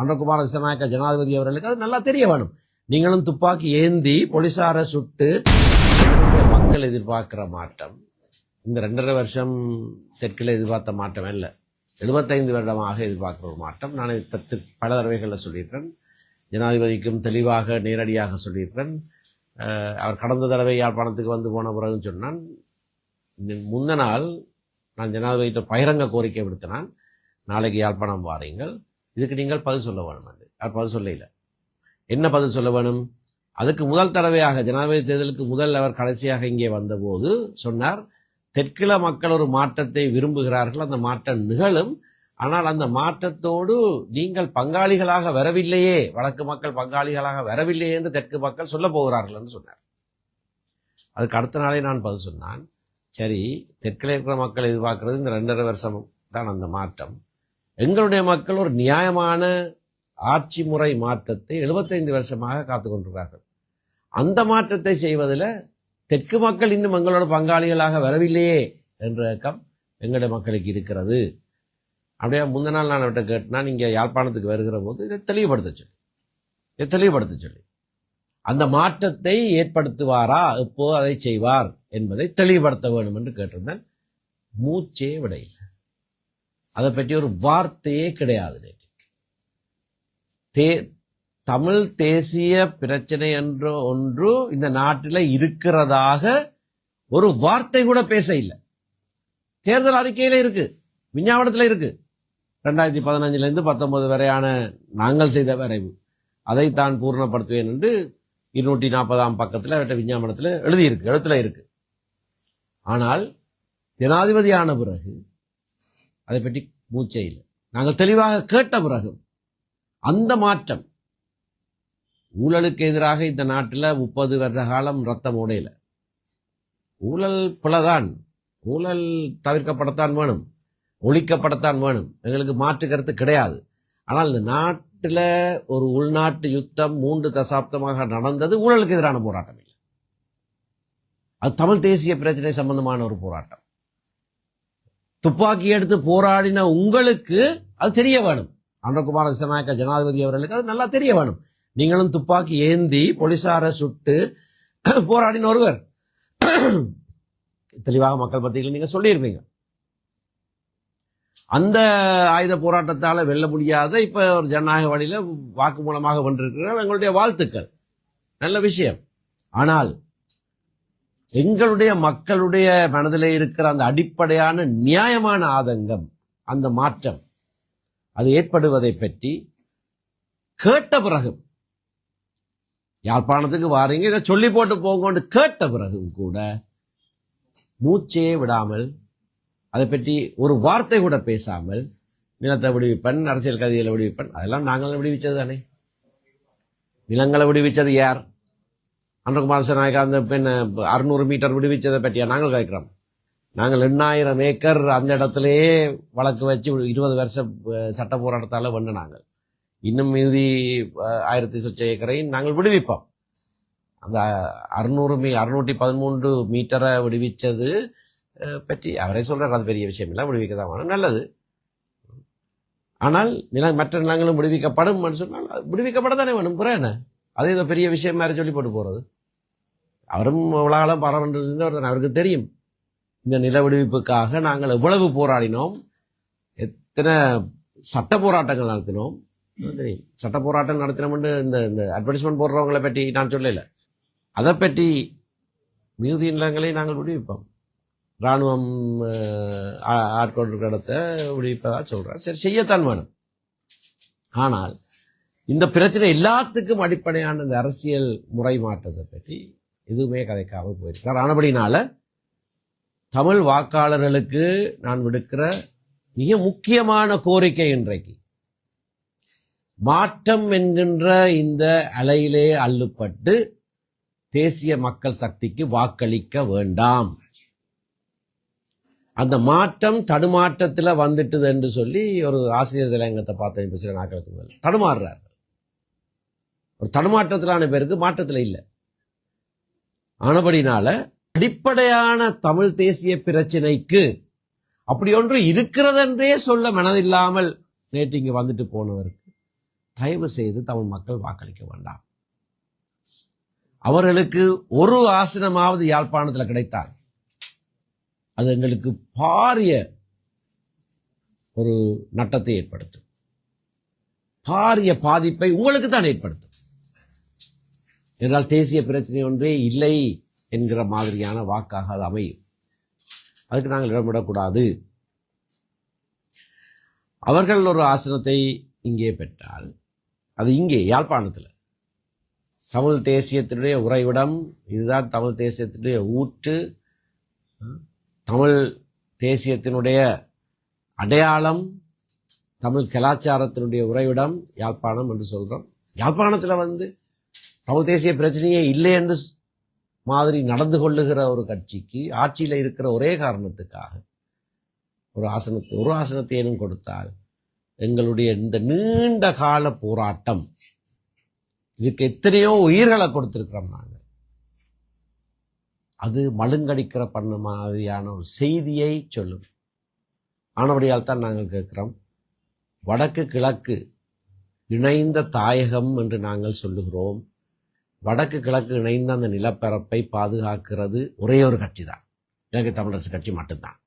அன்றகுமார திசநாயக்க ஜனாதிபதி அவர்களுக்கு அது நல்லா தெரிய வேணும். நீங்களும் துப்பாக்கி ஏந்தி போலீஸாரை சுட்டு மக்கள் எதிர்பார்க்கிற மாற்றம். இந்த ரெண்டரை வருஷம் தெற்கில் எதிர்பார்த்த மாற்றம் இல்லை எழுபத்தைந்து வருடமாக எதிர்பார்க்கிற ஒரு மாற்றம். நான் தத்து பல தடவைகளில் சொல்லியிருக்கேன் ஜனாதிபதிக்கும் தெளிவாக நேரடியாக சொல்லியிருக்கிறேன். அவர் கடந்த தடவை யாழ்ப்பாணத்துக்கு வந்து போன பிறகு சொன்னான் இந்த முந்த நாள் நான் ஜனாதிபதியிட்ட பகிரங்க கோரிக்கை விடுத்தினான் நாளைக்கு யாழ்ப்பாணம் வாரீங்கள். இதுக்கு நீங்கள் பதில் சொல்ல வேணும் அது. பதில் சொல்ல என்ன பதில் சொல்ல வேணும்? அதுக்கு முதல் தடவையாக ஜனாதிபதி தேர்தலுக்கு முதல் அவர் கடைசியாக இங்கே வந்தபோது சொன்னார் தெற்கில மக்கள் ஒரு மாற்றத்தை விரும்புகிறார்கள் அந்த மாற்றம் நிகழும். ஆனால் அந்த மாற்றத்தோடு நீங்கள் பங்காளிகளாக வரவில்லையே வடக்கு மக்கள் பங்காளிகளாக வரவில்லையே என்று தெற்கு மக்கள் சொல்ல போகிறார்கள் என்று சொன்னார். அதுக்கு அடுத்த நாளே நான் பதில் சொன்னான் சரி தெற்கில் இருக்கிற மக்கள் எதிர்பார்க்கிறது இந்த ரெண்டரை வருஷம் தான் அந்த மாற்றம். எங்களுடைய மக்கள் ஒரு நியாயமான ஆட்சி முறை மாற்றத்தை 75 வருஷமாக காத்து கொண்டிருக்கிறார்கள். அந்த மாற்றத்தை செய்வதில் தெற்கு மக்கள் இன்னும் எங்களோட பங்காளிகளாக வரவில்லையே என்ற இயக்கம் எங்களுடைய மக்களுக்கு இருக்கிறது. அப்படியே முந்தின நாள் நான் அவட்ட கேட்டேன்னா நீங்கள் யாழ்ப்பாணத்துக்கு வருகிற போது இதை தெளிவுபடுத்த சொல்லி. இதை தெளிவுபடுத்த சொல்லி. அந்த மாற்றத்தை ஏற்படுத்துவாரா? எப்போ அதை செய்வார்? என்பதை தெளிவுபடுத்த வேண்டும் என்று கேட்டிருந்தேன். மூச்சே விடையில்லை அதை பற்றி ஒரு வார்த்தையே கிடையாது தே தமிழ் தேசிய பிரச்சனை என்ற ஒன்று இந்த நாட்டில் இருக்கிறதாக ஒரு வார்த்தை கூட பேச இல்லை. தேர்தல் அறிக்கையில இருக்கு விஞ்ஞாபனத்தில் இருக்கு. ரெண்டாயிரத்தி பதினஞ்சுலேருந்து பத்தொன்பது வரையான நாங்கள் செய்த வரைவு. அதை தான் பூர்ணப்படுத்துவேன் என்று இருநூற்றி நாற்பதாம் பக்கத்தில் அவற்றை விஞ்ஞாபனத்தில் எழுதியிருக்கு எழுத்துல இருக்கு. ஆனால் ஜனாதிபதியான பிறகு அதை பற்றி மூச்சே இல்லை. நாங்கள் தெளிவாக கேட்ட பிறகு அந்த மாற்றம் ஊழலுக்கு எதிராக இந்த நாட்டில் முப்பது வருட காலம் ரத்தம் ஓடையில. ஊழல் பிளதான் ஊழல் தவிர்க்கப்படத்தான் வேணும் ஒழிக்கப்படத்தான் வேணும். எங்களுக்கு மாற்று கருத்து கிடையாது. ஆனால் இந்த நாட்டில் ஒரு உள்நாட்டு யுத்தம் மூன்று தசாப்தமாக நடந்தது ஊழலுக்கு எதிரான போராட்டம் இல்லை. அது தமிழ் தேசிய பிரச்சனை சம்பந்தமான ஒரு போராட்டம். துப்பாக்கி எடுத்து போராடின உங்களுக்கு அது தெரிய வேணும். அன்றகுமார திசநாயக்க ஜனாதிபதி அவர்களுக்கு அது நல்லா தெரிய வேணும். நீங்களும் துப்பாக்கி ஏந்தி போலீசாரை சுட்டு போராடின ஒருவர். தெளிவாக மக்கள் பத்தியில் நீங்க சொல்லியிருப்பீங்க. அந்த ஆயுத போராட்டத்தால வெல்ல முடியாத இப்ப ஒரு ஜனநாயக வழியில வாக்கு மூலமாக வென்றிருக்கிறார் எங்களுடைய வாழ்த்துக்கள். நல்ல விஷயம். ஆனால் எங்களுடைய மக்களுடைய மனதில் இருக்கிற அந்த அடிப்படையான நியாயமான ஆதங்கம் அந்த மாற்றம் அது ஏற்படுவதை பற்றி கேட்ட பிறகு யாழ்ப்பாணத்துக்கு வாரீங்க இதை சொல்லி போட்டு போங்கன்னு கேட்ட பிறகும் கூட மூச்சையே விடாமல் அதை பற்றி ஒரு வார்த்தை கூட பேசாமல் நிலத்தை விடுவிப்பன் அரசியல் கதைகளை விடுவிப்பன் அதெல்லாம் நாங்கள் விடுவிச்சது தானே? நிலங்களை விடுவிச்சது யார்? அன்றகுமார் நாயக்கா அந்த பின்ன அறுநூறு மீட்டர் விடுவிச்சதை பற்றியா? நாங்கள் கேட்குறோம். நாங்கள் எண்ணாயிரம் ஏக்கர் அந்த இடத்துலையே வழக்கு வச்சு இருபது வருஷம் சட்ட போராட்டத்தால் வென்று நாங்கள். இன்னும் மீதி ஆயிரத்தி சொச்ச ஏக்கரையும் நாங்கள் விடுவிப்போம். அந்த அறுநூறு மீ அறுநூற்றி பதிமூன்று மீட்டரை விடுவிச்சது பற்றி அவரே சொல்கிறார் அது பெரிய விஷயம் இல்லை விடுவிக்க தான் வேணும். நல்லது. ஆனால் நில மற்ற நிலங்களும் விடுவிக்கப்படும் சொன்னால் விடுவிக்கப்பட தானே வேணும். புற என்ன? அது ஏதோ பெரிய விஷயம் மாதிரி சொல்லி போட்டு போகிறது அவரும் உலகம் பரவன்றது அவருக்கு தெரியும். இந்த நில விடுவிப்புக்காக நாங்கள் எவ்வளவு போராடினோம். எத்தனை சட்ட போராட்டங்கள் நடத்தினோம். தெரியும். சட்ட போராட்டம் நடத்தினோம்னு இந்த இந்த அட்வர்டைஸ்மெண்ட் போடுறவங்களை பற்றி நான் சொல்லல. அதை பற்றி மிகுதி நிலங்களை நாங்கள் விடுவிப்போம். இராணுவம் ஆட்கொண்டு ஆ- விடுவிப்பதாக சொல்கிறார் சரி செய்யத்தான் வேணும். ஆனால் இந்த பிரச்சனை எல்லாத்துக்கும் அடிப்படையான இந்த அரசியல் முறை மாற்றத்தை பற்றி எதுவுமே கதைக்காமல் போயிருக்கார் ஆனபடினால தமிழ் வாக்காளர்களுக்கு நான் விடுக்கிற மிக முக்கியமான கோரிக்கை இன்றைக்கு. மாற்றம் என்கின்ற இந்த அலையிலே அள்ளுப்பட்டு தேசிய மக்கள் சக்திக்கு வாக்களிக்க வேண்டாம். அந்த மாற்றம் தடுமாற்றத்துல வந்துட்டுது என்று சொல்லி ஒரு ஆசிரியர் தலையங்கத்தை பார்த்தேன் சில நாட்களுக்கு மேல் தடுமாறுறார் ஒரு தடுமாற்றத்திலான பேருக்கு மாற்றத்தில் இல்லை. ஆனபடினால அடிப்படையான தமிழ் தேசிய பிரச்சினைக்கு அப்படி ஒன்று இருக்கிறதென்றே சொல்ல மனதில்லாமல் நேற்று இங்க வந்துட்டு போனவருக்கு தயவு செய்து தமிழ் மக்கள் வாக்களிக்க வேண்டாம். அவர்களுக்கு ஒரு ஆசனமாவது யாழ்ப்பாணத்தில் கிடைத்தால் அது எங்களுக்கு பாரிய ஒரு நட்டத்தை ஏற்படுத்தும். பாரிய பாதிப்பை உங்களுக்கு தான் ஏற்படுத்தும். என்றால் தேசிய பிரச்சனை ஒன்றே இல்லை என்கிற மாதிரியான வாக்காக அது அமையும். அதுக்கு நாங்கள் இடமிடக்கூடாது. அவர்கள் ஒரு ஆசனத்தை இங்கே பெற்றால் அது இங்கே யாழ்ப்பாணத்தில். தமிழ் தேசியத்தினுடைய உறைவிடம் இதுதான் தமிழ் தேசியத்தினுடைய ஊற்று. தமிழ் தேசியத்தினுடைய அடையாளம் தமிழ் கலாச்சாரத்தினுடைய உறைவிடம் யாழ்ப்பாணம் என்று சொல்கிறோம் யாழ்ப்பாணத்தில் வந்து தமிழ் பிரச்சனையே இல்லை என்று மாதிரி நடந்து கொள்ளுகிற ஒரு கட்சிக்கு ஆட்சியில் இருக்கிற ஒரே காரணத்துக்காக ஒரு ஆசனத்தை ஒரு ஆசனத்தேனும் கொடுத்தால் எங்களுடைய இந்த நீண்ட கால போராட்டம் இதுக்கு எத்தனையோ உயிர்களை கொடுத்திருக்கிறோம் நாங்கள். அது மழுங்கடிக்கிற பண்ண மாதிரியான ஒரு செய்தியை சொல்லும். ஆனபடியால் தான் நாங்கள் கேட்குறோம் வடக்கு கிழக்கு இணைந்த தாயகம் என்று நாங்கள் சொல்லுகிறோம். வடக்கு கிழக்கு இணைந்த அந்த நிலப்பரப்பை பாதுகாக்கிறது ஒரே ஒரு கட்சி தான் இலங்கை தமிழரசு கட்சி மட்டும்தான்.